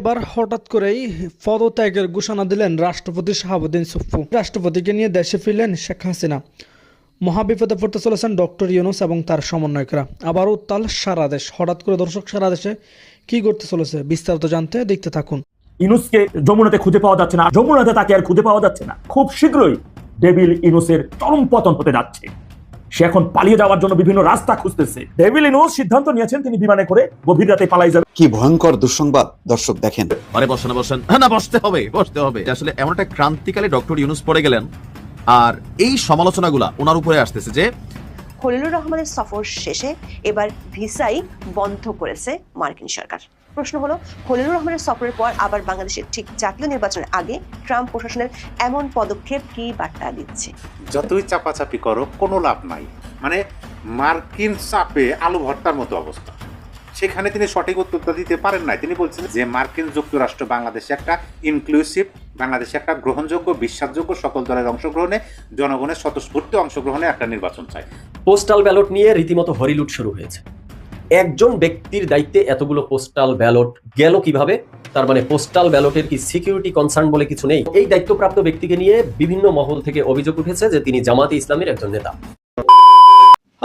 এবার হঠাৎ করেই পদত্যাগের ঘোষণা দিলেন রাষ্ট্রপতি শাহাবুদ্দিন সুপ্পু। রাষ্ট্রপতিকে নিয়ে দেশে ফিরলেন শেখ হাসিনা। মহাবিপদে পড়তে চলেছেন ডক্টর ইউনুস এবং তার সমন্বয়করা। আবারও উত্তাল সারা দেশ। হঠাৎ করে দর্শক সারা দেশে কি করতে চলেছে বিস্তারিত জানতে দেখতে থাকুন। ইনুসকে যমুনাতে খুঁজে পাওয়া যাচ্ছে না। যমুনাতে তাকে আর খুঁজে পাওয়া যাচ্ছে না। খুব শীঘ্রই ডেভিল ইনুসের চরম পতন হতে যাচ্ছে। সে এখন পালিয়ে যাওয়ার জন্য বিভিন্ন রাস্তা খুঁজতেছে। ডেভিল ইনুস সিদ্ধান্ত নিয়েছেন তিনি বিমানে করে গভীর রাতে পালাই যাবে কি ভয়ঙ্কর দুঃসংবাদ দর্শক দেখেন। আরে বসেন বসেন। হ্যাঁ, না বসতে হবে বসতে হবে। আসলে এমন একটা ক্রান্তিকালে ডক্টর ইউনুস পড়ে গেলেন। আর এই সমালোচনাগুলা ওনার উপরে আসতেছে যে খলিলুর রহমানের সফর শেষে এবার ভিসাই বন্ধ করেছে মার্কিন সরকার। প্রশ্ন হলো খলিলুর রহমানের সফরের পর আবার বাংলাদেশের ঠিক জাতীয় নির্বাচনের আগে ট্রাম্প প্রশাসনের এমন পদক্ষেপ কি বার্তা দিচ্ছে? যতই চাপাচাপি করো কোনো লাভ নাই। মানে মার্কিন চাপে আলু ভর্তার মতো অবস্থা। সেখানে তিনি সঠিক উত্তরটা দিতে পারেন নাই। তিনি বলছেন যে মার্কিন যুক্তরাষ্ট্র বাংলাদেশে একটা ইনক্লুসিভ বাংলাদেশে একটা গ্রহণযোগ্য বিশ্বাসযোগ্য সকল দলের অংশগ্রহণে জনগণের স্বতঃস্ফূর্ত অংশগ্রহণে একটা নির্বাচন চাই পোস্টাল ব্যালট নিয়ে রীতিমতো হরিলুট শুরু হয়েছে। একজন ব্যক্তির দায়িত্বে এতগুলো পোস্টাল ব্যালট গেল কীভাবে? তার মানে পোস্টাল ব্যালটের কি সিকিউরিটি কনসার্ন বলে কিছু নেই? এই দায়িত্বপ্রাপ্ত ব্যক্তিকে নিয়ে বিভিন্ন মহল থেকে অভিযোগ উঠেছে যে তিনি জামাতে ইসলামের একজন নেতা।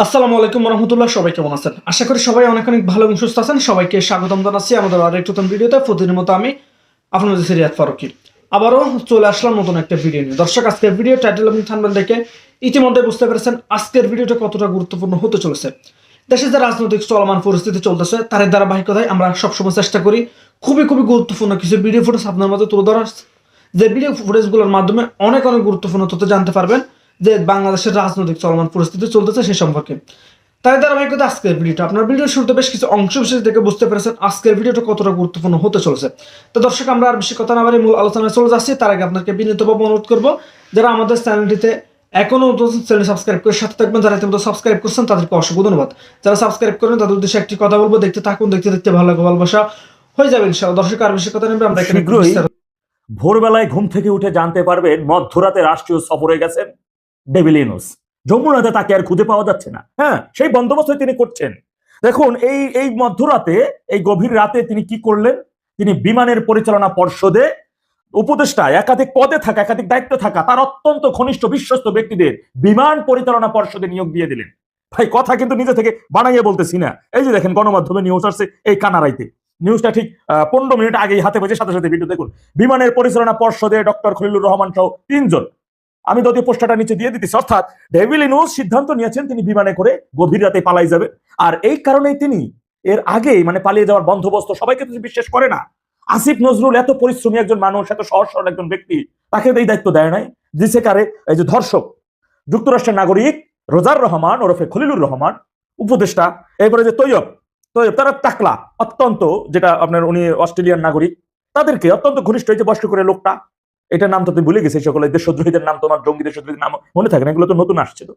আসসালামু আলাইকুম রহমতুল্লাহ সবাই কেমন আছেন? আশা করি সবাই অনেক অনেক ভালো এবং সুস্থ আছেন। সবাইকে স্বাগতম জানাচ্ছি আমাদের আরেক নতুন ভিডিওতে। প্রতিদিনের মতো আমি আপনাদের সিরিয়াত ফারুকি। আবারও চলে আসলাম নতুন একটা ভিডিও নিয়ে। দর্শক, আজকের ভিডিও টাইটেল এবং থানবেল দেখে ইতিমধ্যে বুঝতে পেরেছেন আজকের ভিডিওটা কতটা গুরুত্বপূর্ণ হতে চলেছে। দেশে যে রাজনৈতিক চলমান পরিস্থিতি চলতেছে তার ধারাবাহিকতায় আমরা সবসময় চেষ্টা করি খুবই খুবই গুরুত্বপূর্ণ কিছু ভিডিও ফুটেজ আপনার মধ্যে তুলে ধরার। যে ভিডিও ফুটেজগুলোর মাধ্যমে অনেক অনেক গুরুত্বপূর্ণ তথ্য জানতে পারবেন যে বাংলাদেশের রাজনৈতিক চলমান পরিস্থিতি চলতেছে সে সম্পর্কে। তাই ধারাবাহিকতা আজকের ভিডিওটা আপনার ভিডিওর শুরুতে বেশ কিছু অংশ বিশেষ দেখে বুঝতে পেরেছেন আজকের ভিডিওটা কতটা গুরুত্বপূর্ণ হতে চলেছে। তো দর্শক, আমরা আর বেশি কথা না বাড়ি মূল আলোচনায় চলে যাচ্ছি। তার আগে আপনাকে বিনীতভাবে অনুরোধ করব, যারা আমাদের চ্যানেলটিতে এখনও চ্যানেল সাবস্ক্রাইব করে সাথে থাকবেন। যারা ইতিমধ্যে সাবস্ক্রাইব করছেন তাদেরকে অসংখ্য ধন্যবাদ। যারা সাবস্ক্রাইব করেন তাদের উদ্দেশ্যে একটি কথা বলব দেখতে থাকুন দেখতে দেখতে ভালো লাগে ভালোবাসা হয়ে যাবে ইনশাআল্লাহ। দর্শক আর বেশি কথা নেবে আমরা শীঘ্রই ভোরবেলায় ঘুম থেকে উঠে জানতে পারবেন মধ্যরাতে রাষ্ট্রীয় সফরে গেছেন ডেভিল ইনুস যমুনাতে তাকে আর খুঁজে পাওয়া যাচ্ছে না। হ্যাঁ সেই বন্দোবস্ত তিনি করছেন। দেখুন এই এই মধ্যরাতে এই গভীর রাতে তিনি কি করলেন? তিনি বিমানের পরিচালনা পর্ষদে উপদেষ্টা, একাধিক পদে থাকা, একাধিক দায়িত্ব থাকা, তার অত্যন্ত ঘনিষ্ঠ, বিশ্বস্ত ব্যক্তিদের বিমান পরিচালনা পর্ষদে নিয়োগ দিয়ে দিলেন। ভাই, কথা কিন্তু নিজে থেকে বানাইয়ে বলতেছি না। এই যে দেখেন, গণমাধ্যমে নিউজ আসছে এই কানারাইতে নিউজটা ঠিক পনেরো মিনিট আগেই হাতে পেয়েছে, সাথে সাথে ভিডিও দেখুন। বিমানের পরিচালনা পর্ষদে ডক্টর খলিলুর রহমান সহ তিনজন। আমি যদি পোস্টারটা নিচে দিয়ে দিতেছি, অর্থাৎ ডেভিল নিউজ সিদ্ধান্ত নিয়েছেন তিনি বিমানে করে গভীর রাতে পালাই যাবে আর এই কারণেই তিনি এর আগেই মানে পালিয়ে যাওয়ার বন্দোবস্ত সবাইকে তো বিশ্বাস করে না। আসিফ নজরুল এত পরিশ্রমী একজন মানুষ, এত সহজ একজন ব্যক্তি, তাকে এই দায়িত্ব দেয় নাই। দিছে কারে এই যে ধর্ষক, যুক্তরাষ্ট্রের নাগরিক রোজার রহমান, ওরফে খলিলুর রহমান, উপদেষ্টা, এরপরে যে তৈয়ব তৈয়ব, তারা টাকলা, অত্যন্ত যেটা আপনার উনি অস্ট্রেলিয়ান নাগরিক, তাদেরকে অত্যন্ত ঘনিষ্ঠ হয়েছে বয়স্ক করে লোকটা, এটার নাম তো তুমি ভুলে গেছি সকলে দেশদ্রোহীদের নাম তোমার জঙ্গি দেশদ্রোহীদের নাম মনে থাকে না, এগুলো তো নতুন আসছে তো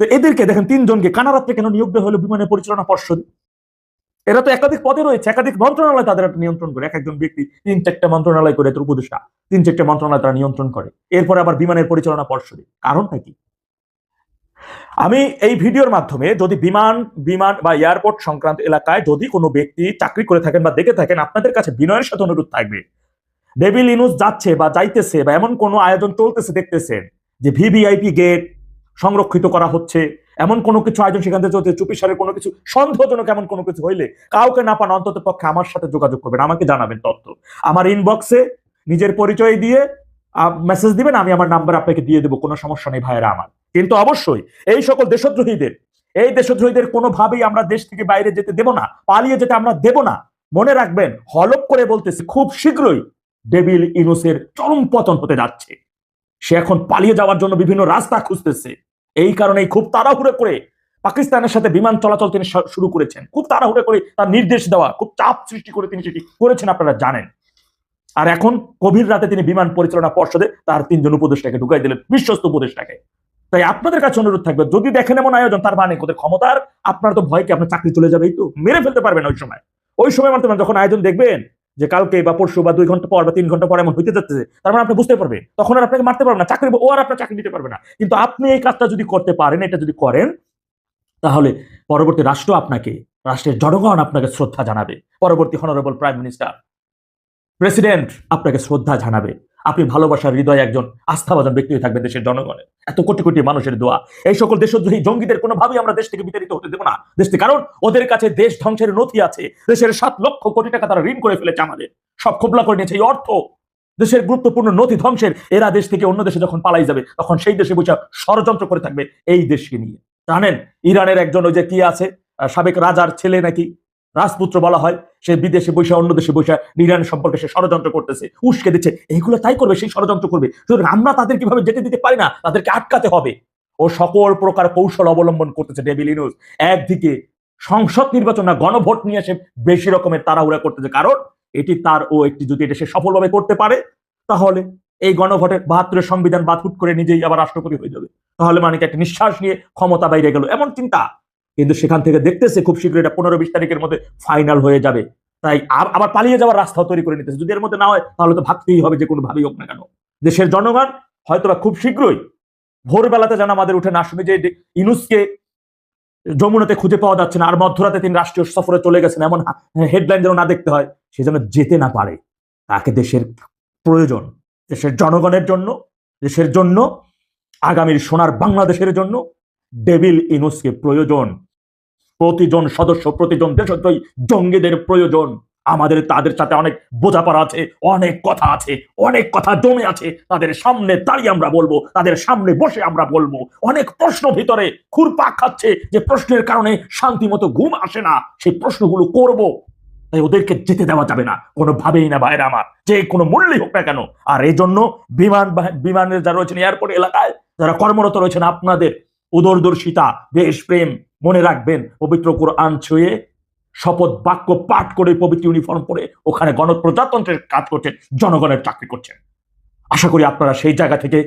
তো এদেরকে দেখেন, তিনজনকে কানারাত্রে কেন নিয়োগ দেওয়া হলো, বিমানের পরিচালনা পর্ষদ? এরা তো একাধিক পদে রয়েছে, একাধিক মন্ত্রণালয় তাদের একটা নিয়ন্ত্রণ করে। এক একজন ব্যক্তি তিন চারটা মন্ত্রণালয় করে এদের উপদেষ্টা তিন চারটা মন্ত্রণালয় তারা নিয়ন্ত্রণ করে। এরপরে আবার বিমানের পরিচালনা পর্ষদে। কারণটা কি? আমি এই ভিডিওর মাধ্যমে যদি বিমান বিমান বা এয়ারপোর্ট সংক্রান্ত এলাকায় যদি কোনো ব্যক্তি চাকরি করে থাকেন বা দেখে থাকেন, আপনাদের কাছে বিনয়ের সাথে অনুরোধ থাকবে। ডেভিল ইনুস যাচ্ছে বা যাইতেছে বা এমন কোনো আয়োজন চলতেছে, দেখতেছেন যে ভিভিআইপি গেট সংরক্ষিত করা হচ্ছে। এমন কোনো কিছু আয়োজন সেখান থেকে চলছে চুপিসারের কোনো কিছু, সন্দেহজনক এমন কোনো কিছু হইলে কাউকে না পান অন্তত পক্ষে আমার সাথে যোগাযোগ করবেন, আমাকে জানাবেন তথ্য। আমার ইনবক্সে নিজের পরিচয় দিয়ে মেসেজ দিবেন, আমি আমার নাম্বার আপনাকে দিয়ে দেবো, কোনো সমস্যা নেই ভাইয়েরা আমার। কিন্তু অবশ্যই এই সকল দেশদ্রোহীদের, এই দেশদ্রোহীদের কোনোভাবেই আমরা দেশ থেকে বাইরে যেতে দেব না, পালিয়ে যেতে আমরা দেব না। মনে রাখবেন, হলপ করে বলতেছি, খুব শীঘ্রই ডেভিল ইনুসের চরম পতন হতে যাচ্ছে। সে এখন পালিয়ে যাওয়ার জন্য বিভিন্ন রাস্তা খুঁজতেছে। এই কারণেই খুব তাড়াহুড়ো করে পাকিস্তানের সাথে বিমান চলাচল তিনি শুরু করেছেন। খুব তাড়াহুড়ো করে তার নির্দেশ দেওয়া, খুব চাপ সৃষ্টি করে তিনি সেটি করেছেন, আপনারা জানেন। আর এখন গভীর রাতে তিনি বিমান পরিচালনা পর্ষদে তার তিনজন উপদেষ্টাকে ঢুকাই দিলেন, বিশ্বস্ত উপদেষ্টাকে। তাই আপনাদের কাছে অনুরোধ থাকবে, যদি দেখেন এমন আয়োজন, তার মানে ওদের ক্ষমতার আপনার তো ভয়কে আপনার চাকরি চলে যাবে, এই তো মেরে ফেলতে পারবেন ওই সময়। ওই সময় মাত্র যখন আয়োজন দেখবেন যে কালকে বা পরশু বা দুই ঘণ্টা পর বা তিন ঘণ্টা পর এমন হইতে যাচ্ছে, তার মানে আপনি বুঝতে পারবেন তখন আর আপনাকে মারতে পারবে না, চাকরি ও আর আপনার চাকরি দিতে পারবে না। কিন্তু আপনি এই কাজটা যদি করতে পারেন, এটা যদি করেন, তাহলে পরবর্তী রাষ্ট্র আপনাকে, রাষ্ট্রের জনগণ আপনাকে শ্রদ্ধা জানাবে। পরবর্তী হনারেবল প্রাইম মিনিস্টার প্রেসিডেন্ট আপনাকে শ্রদ্ধা জানাবে। আপনি ভালোবাসার হৃদয় একজন আস্থাভাজন ব্যক্তি হয়ে থাকবেন দেশের জনগণের এত কোটি কোটি মানুষের দোয়া। এই সকল দেশদ্রোহী জঙ্গিদের কোনোভাবেই আমরা দেশ থেকে বিতাড়িত হতে দেবো না। দেশ থেকে কারণ ওদের কাছে দেশ ধ্বংসের নথি আছে। দেশের সাত লক্ষ কোটি টাকা তারা ঋণ করে ফেলেছে আমাদের। সব খোবলা করে নিয়েছে এই অর্থ। দেশের গুরুত্বপূর্ণ নথি ধ্বংসের। এরা দেশ থেকে অন্য দেশে যখন পালাই যাবে, তখন সেই দেশে বসে ষড়যন্ত্র করে থাকবে এই দেশকে নিয়ে। জানেন, ইরানের একজন ওই যে কি আছে? সাবেক রাজার ছেলে নাকি? রাজপুত্র বলা হয়, সে বিদেশে বসে, অন্য দেশে বসে ইরান সম্পর্কে সে ষড়যন্ত্র করতেছে, উস্কে দিচ্ছে। এইগুলো তাই করবে, সেই ষড়যন্ত্র করবে। সুতরাং আমরা তাদের কীভাবে যেতে দিতে পারি না, তাদেরকে আটকাতে হবে। ও সকল প্রকার কৌশল অবলম্বন করতেছে ডেভিল ইনুস একদিকে সংসদ নির্বাচন না, গণভোট নিয়ে সে বেশি রকমের তাড়াহুড়া করতেছে। কারণ এটি তার ও একটি, যদি এটা সে সফলভাবে করতে পারে, তাহলে এই গণভোটে বাহাত্তরের সংবিধান বাতুট করে নিজেই আবার রাষ্ট্রপতি হয়ে যাবে। তাহলে মানে একটা নিঃশ্বাস নিয়ে ক্ষমতা বাইরে গেল। এমন চিন্তা কিন্তু সেখান থেকে দেখতেছে খুব শীঘ্র এটা পনেরো বিশ তারিখের মধ্যে ফাইনাল হয়ে যাবে। তাই আব- আবার পালিয়ে যাওয়ার রাস্তাও তৈরি করে নিতেছে। যদি এর মধ্যে না হয়, তাহলে তো ভাবতেই হবে যে কোনো ভাবেই হোক না কেন। দেশের জনগণ হয়তোবা খুব শীঘ্রই ভোরবেলাতে যেন আমাদের উঠে না শুনে যে ইনুসকে যমুনাতে খুঁজে পাওয়া যাচ্ছে না, আর মধ্যরাতে তিনি রাষ্ট্রীয় সফরে চলে গেছেন, এমন হেডলাইন যেন না দেখতে হয়, সে যেন যেতে না পারে। তাকে দেশের প্রয়োজন, দেশের জনগণের জন্য, দেশের জন্য, আগামীর সোনার বাংলাদেশের জন্য, ডেভিল ইনুসকে প্রয়োজন। প্রতিজন সদস্য, প্রতিজন দেশদ্রোহী জঙ্গিদের প্রয়োজন। আমাদের, তাদের সাথে অনেক বোঝাপড়া আছে, অনেক কথা আছে, অনেক কথা জমে আছে। তাদের সামনে দাঁড়িয়ে আমরা বলব, তাদের সামনে বসে আমরা বলব। অনেক প্রশ্ন ভিতরে খুরপাক খাচ্ছে যে প্রশ্নের কারণে শান্তি মতো ঘুম আসে না। সেই প্রশ্নগুলো করব। তাই ওদেরকে যেতে দেওয়া যাবে না। কোনোভাবেই না বাইরে আমার। যে কোনো মূল্যই হোক না কেন। আর এই জন্য বিমান বিমানের যারা রয়েছেন এয়ারপোর্ট এলাকায়, যারা কর্মরত রয়েছেন আপনাদের, উদরদর্শিতা, দেশপ্রেম মনে রাখবেন, পবিত্র কোরআন ছুঁয়ে শপথ বাক্য পাঠ করে পবিত্র ইউনিফর্ম পরে ওখানে গণপ্রজাতন্ত্রের কাজ করছেন, জনগণের চাকরি করছেন। আশা করি আপনারা সেই জায়গা থেকে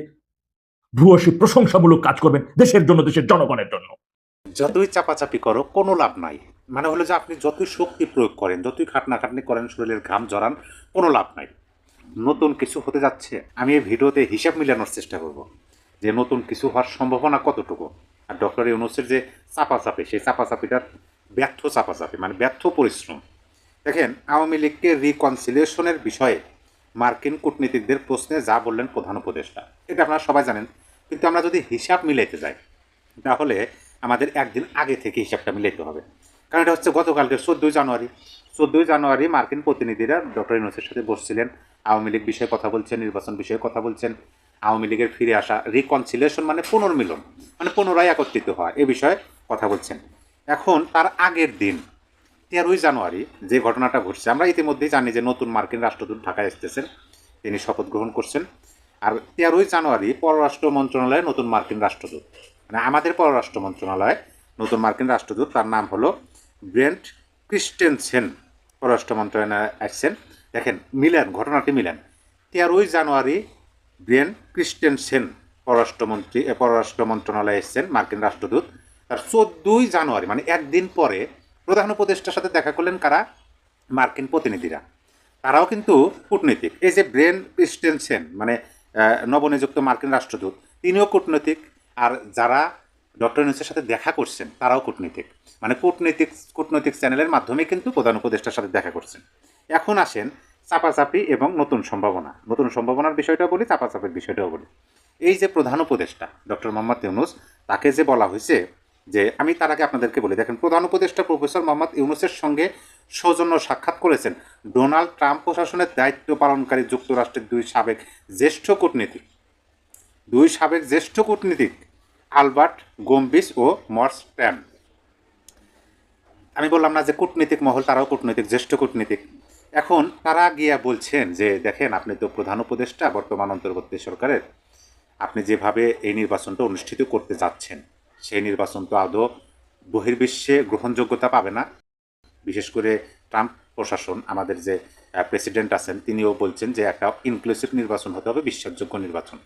ভূয়সী প্রশংসামূলক কাজ করবেন দেশের জন্য, দেশের জনগণের জন্য। যতই চাপাচাপি করো, কোনো লাভ নাই। মানে হলো যে আপনি যতই শক্তি প্রয়োগ করেন, যতই খাটনাখাটনি করেন, শরীরের ঘাম জড়ান, কোনো লাভ নাই। নতুন কিছু হতে যাচ্ছে, আমি এই ভিডিওতে হিসাব মিলানোর চেষ্টা করব যে নতুন কিছু হওয়ার সম্ভাবনা কতটুকু। আর ডক্টর ইউনুসের যে চাপাচাপি, সেই চাপাচাপিটার ব্যর্থ চাপাচাপি মানে ব্যর্থ পরিশ্রম। দেখেন, আওয়ামী লীগকে রিকনসিলিয়েশনের বিষয়ে মার্কিন কূটনীতিকদের প্রশ্নে যা বললেন প্রধান উপদেষ্টা, এটা আপনারা সবাই জানেন। কিন্তু আমরা যদি হিসাব মিলাইতে যাই, তাহলে আমাদের একদিন আগে থেকে হিসাবটা মিলাইতে হবে। কারণ এটা হচ্ছে গতকালকে চোদ্দোই জানুয়ারি। চোদ্দোই জানুয়ারি মার্কিন প্রতিনিধিরা ডক্টর ইউনুসের সাথে বসছিলেন, আওয়ামী লীগ বিষয়ে কথা বলছেন, নির্বাচন বিষয়ে কথা বলছেন। আওয়ামী লীগের ফিরে আসা রিকনসিলেশন মানে পুনর্মিলন মানে পুনরায় একত্রিত হওয়া, এ বিষয়ে কথা বলছেন। এখন তার আগের দিন, তেরোই জানুয়ারি যে ঘটনাটা ঘটছে, আমরা ইতিমধ্যেই জানি যে নতুন মার্কিন রাষ্ট্রদূত ঢাকায় এসতেছেন তিনি শপথ গ্রহণ করছেন। আর তেরোই জানুয়ারি পররাষ্ট্র মন্ত্রণালয়ে নতুন মার্কিন রাষ্ট্রদূত মানে আমাদের পররাষ্ট্র মন্ত্রণালয়ে নতুন মার্কিন রাষ্ট্রদূত, তার নাম হলো ব্রেন্ট ক্রিস্টেনসেন। পররাষ্ট্র মন্ত্রণালয়ে আসছেন দেখেন, মিলেন, ঘটনাটি মিলেন। তেরোই জানুয়ারি ব্রেন ক্রিস্টেনসেন পররাষ্ট্রমন্ত্রী পররাষ্ট্র মন্ত্রণালয়ে এসছেন মার্কিন রাষ্ট্রদূত। তার চোদ্দোই জানুয়ারি মানে একদিন পরে প্রধান উপদেষ্টার সাথে দেখা করলেন কারা? মার্কিন প্রতিনিধিরা। তারাও কিন্তু কূটনীতিক। এই যে ব্রেন ক্রিস্টেনসেন মানে নবনিযুক্ত মার্কিন রাষ্ট্রদূত, তিনিও কূটনৈতিক। আর যারা ডক্টর ইউনুসের সাথে দেখা করছেন, তারাও কূটনীতিক। মানে কূটনৈতিক কূটনৈতিক চ্যানেলের মাধ্যমে কিন্তু প্রধান উপদেষ্টার সাথে দেখা করছেন। এখন আসেন চাপাচাপি এবং নতুন সম্ভাবনা। নতুন সম্ভাবনার বিষয়টাও বলি, চাপাচাপির বিষয়টাও বলি। এই যে প্রধান উপদেষ্টা, ডক্টর মোহাম্মদ ইউনুস, তাকে যে বলা হয়েছে যে, আমি তার আগে আপনাদেরকে বলি, দেখেন, প্রধান উপদেষ্টা প্রফেসর মোহাম্মদ ইউনুসের সঙ্গে সৌজন্য সাক্ষাৎ করেছেন। ডোনাল্ড ট্রাম্প প্রশাসনের দায়িত্ব পালনকারী যুক্তরাষ্ট্রের দুই সাবেক জ্যেষ্ঠ কূটনীতিক। দুই সাবেক জ্যেষ্ঠ কূটনীতিক, আলবার্ট গোম্বিস ও মর্স ট্যাম। আমি বললাম না যে কূটনীতিক মহল, তারাও কূটনীতিক, জ্যেষ্ঠ কূটনীতিক। এখন তারা গিয়া বলছেন যে, দেখেন, আপনি তো প্রধান উপদেষ্টা, বর্তমান অন্তর্বর্তী সরকারের। আপনি যেভাবে এই নির্বাচনটা অনুষ্ঠিত করতে যাচ্ছেন, সেই নির্বাচন তো আদৌ বহির্বিশ্বে গ্রহণযোগ্যতা পাবে না। বিশেষ করে ট্রাম্প প্রশাসন, আমাদের যে প্রেসিডেন্ট আছেন, তিনিও বলছেন যে, একটা ইনক্লুসিভ নির্বাচন হতে হবে, বিশ্বাসযোগ্য নির্বাচন।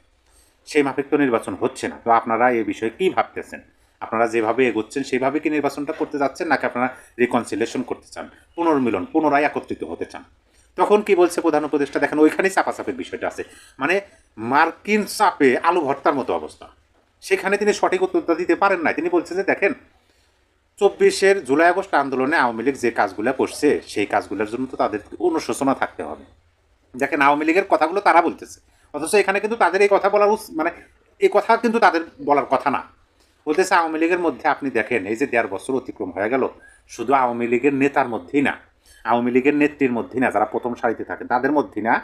সেই মাফিক তো নির্বাচন হচ্ছে না। তো আপনারা এই বিষয়ে কী ভাবতেছেন? আপনারা যেভাবে এগোচ্ছেন, সেইভাবে কি নির্বাচনটা করতে যাচ্ছেন, নাকি আপনারা রিকনসিলেশন করতে চান, পুনর্মিলন, পুনরায় একত্রিত হতে চান? তখন কি বলছে প্রধান উপদেষ্টা? দেখেন, ওইখানেই চাপাচাপের বিষয়টা আছে। মানে মার্কিন চাপে আলু ভর্তার মতো অবস্থা। সেখানে তিনি সঠিক উত্তরটা দিতে পারেন না তিনি বলছেন যে, দেখেন, চব্বিশের জুলাই আগস্ট আন্দোলনে আওয়ামী লীগ যে কাজগুলো করছে, সেই কাজগুলোর জন্য তো তাদের অনুশোচনা থাকতে হবে। দেখেন, আওয়ামী লীগের কথাগুলো তারা বলতেছে। অথচ এখানে কিন্তু তাদের এই কথা বলার মানে এই কথা কিন্তু তাদের বলার কথা না। বলতেছে আওয়ামী লীগের মধ্যে আপনি দেখেন, এই যে দেড় বছর অতিক্রম হয়ে গেল, শুধু আওয়ামী লীগের নেতার মধ্যেই না, আওয়ামী লীগের নেত্রীর মধ্যেই না, যারা প্রথম সারিতে থাকে, তাদের মধ্যেই না,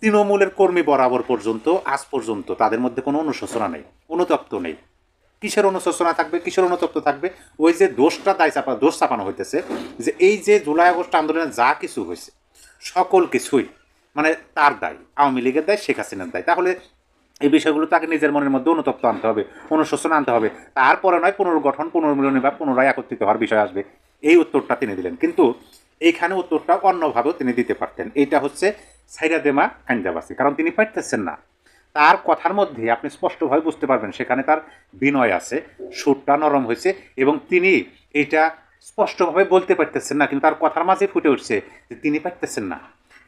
তৃণমূলের কর্মী বরাবর পর্যন্ত, আজ পর্যন্ত তাদের মধ্যে কোনো অনুশোচনা নেই, অনুতপ্ত নেই। কিসের অনুশোচনা থাকবে, কিসের অনুতপ্ত থাকবে? ওই যে দোষটা দায় চাপা, দোষ চাপানো হইতেছে, যে এই যে জুলাই আগস্ট আন্দোলনে যা কিছু হয়েছে, সকল কিছুই মানে তার দায়, আওয়ামী লীগের দায় শেখ হাসিনার দায়। তাহলে এই বিষয়গুলো তাকে নিজের মনের মধ্যে অনুতপ্ত আনতে হবে, অনুশোচনা আনতে হবে। তারপরে নয়, পুনর্গঠন, পুনর্মিলনী বা পুনরায় একত্রিত হওয়ার বিষয় আসবে। এই উত্তরটা তিনি দিলেন। কিন্তু এইখানে উত্তরটা অন্যভাবেও তিনি দিতে পারতেন। এইটা হচ্ছে সাইরা দেমা কাঞ্জাবাসী। কারণ তিনি পারতেছেন না। তার কথার মধ্যে আপনি স্পষ্টভাবে বুঝতে পারবেন, সেখানে তার বিনয় আছে, সুরটা নরম হয়েছে এবং তিনি এটা স্পষ্টভাবে বলতে পারতেছেন না, কিন্তু তার কথার মাঝে ফুটে উঠছে যে তিনি পারতেছেন না।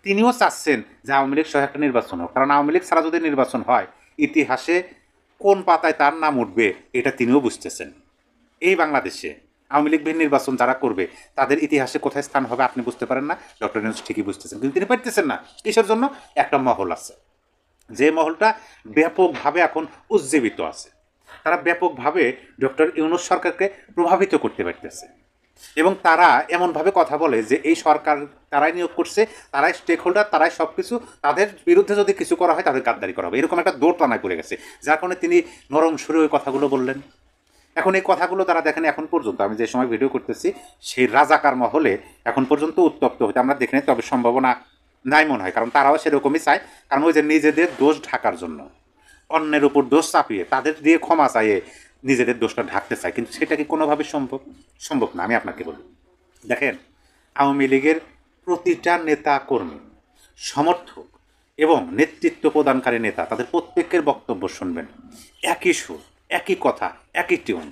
তিনিও চাচ্ছেন যে আওয়ামী লীগ সহ একটা নির্বাচন হোক। কারণ আওয়ামী লীগ ছাড়া যদি নির্বাচন হয় ইতিহাসে কোন পাতায় তার নাম উঠবে, এটা তিনিও বুঝতেছেন। এই বাংলাদেশে আওয়ামী লীগ নির্বাচন যারা করবে, তাদের ইতিহাসে কোথায় স্থান হবে আপনি বুঝতে পারেন না, ডক্টর নিউজ ঠিকই বুঝতেছেন, কিন্তু তিনি পারতেছেন না। কিসের জন্য? একটা মহল আছে। যে মহলটা ব্যাপকভাবে এখন উজ্জীবিত আছে। তারা ব্যাপকভাবে ডক্টর ইউনুস সরকারকে প্রভাবিত করতে পারতেছে। এবং তারা এমনভাবে কথা বলে যে এই সরকার তারাই নিয়োগ করছে, তারাই স্টেক হোল্ডার তারাই সব কিছু তাদের বিরুদ্ধে যদি কিছু করা হয় তাদের গাদ্দারি করা হবে। এরকম একটা দৌড় টানায় পড়ে গেছে, যার কারণে তিনি নরম সুরে ওই কথাগুলো বললেন। এখন এই কথাগুলো তারা দেখেন এখন পর্যন্ত, আমি যে সময় ভিডিও করতেছি, সেই রাজাকার মহলে এখন পর্যন্ত উত্তপ্ত হতে আমরা দেখে তবে সম্ভাবনা নাই মনে হয়, কারণ তারাও সেরকমই চায়। কারণ ওই যে নিজেদের দোষ ঢাকার জন্য, অন্যের উপর দোষ চাপিয়ে, তাদের দিয়ে ক্ষমা চাইয়ে নিজেদের দোষটা ঢাকতে চায়, কিন্তু সেটা কি কোনোভাবে সম্ভব? সম্ভব না, আমি আপনাকে বলি। দেখেন, আওয়ামী লীগের প্রতিটা নেতা কর্মী, সমর্থক এবং নেতৃত্ব প্রদানকারী নেতা, তাদের প্রত্যেকের বক্তব্য শুনবেন। একই সুর, একই কথা, একই টিউন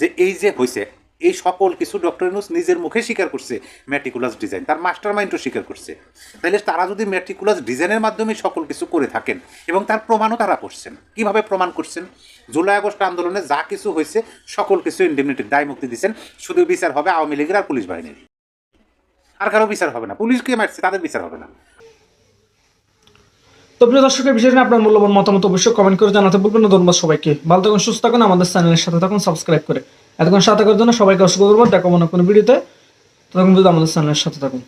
যে এই যে হয়েছে এই সকল কিছু ডক্টর ইউনুস নিজের মুখে স্বীকার করছে ম্যাটিকুলাস ডিজাইন তার মাস্টার মাইন্ডও স্বীকার করছে। তাহলে তারা যদি ম্যাটিকুলাস ডিজাইনের মাধ্যমে সকল কিছু করে থাকেন এবং তার প্রমাণও তারা করছেন, কীভাবে প্রমাণ করছেন? জুলাই আগস্ট আন্দোলনে যা কিছু হয়েছে, সকল কিছু ইন্ডিমনিটির দায় মুক্তি দিচ্ছেন, শুধু বিচার হবে আওয়ামী লীগের আর পুলিশ বাহিনীর। আর কারও বিচার হবে না, পুলিশকে মারছে, তাদের বিচার হবে না। তো প্রিয় দর্শকের বিষয় আপনার মূল্যবান মতামত অবশ্যই কমেন্ট করে জানাতে বলবেন ধন্যবাদ সবাইকে। ভালো থাকুন, সুস্থ থাকুন, আমাদের চ্যানেলের সাথে থাকুন সাবস্ক্রাইব করে। এতক্ষণ সাথে থাকার জন্য সবাইকে অসুখ করব দেখো মনে কোনো ভিডিওতে। তখন আমাদের চ্যানেলের সাথে থাকুন।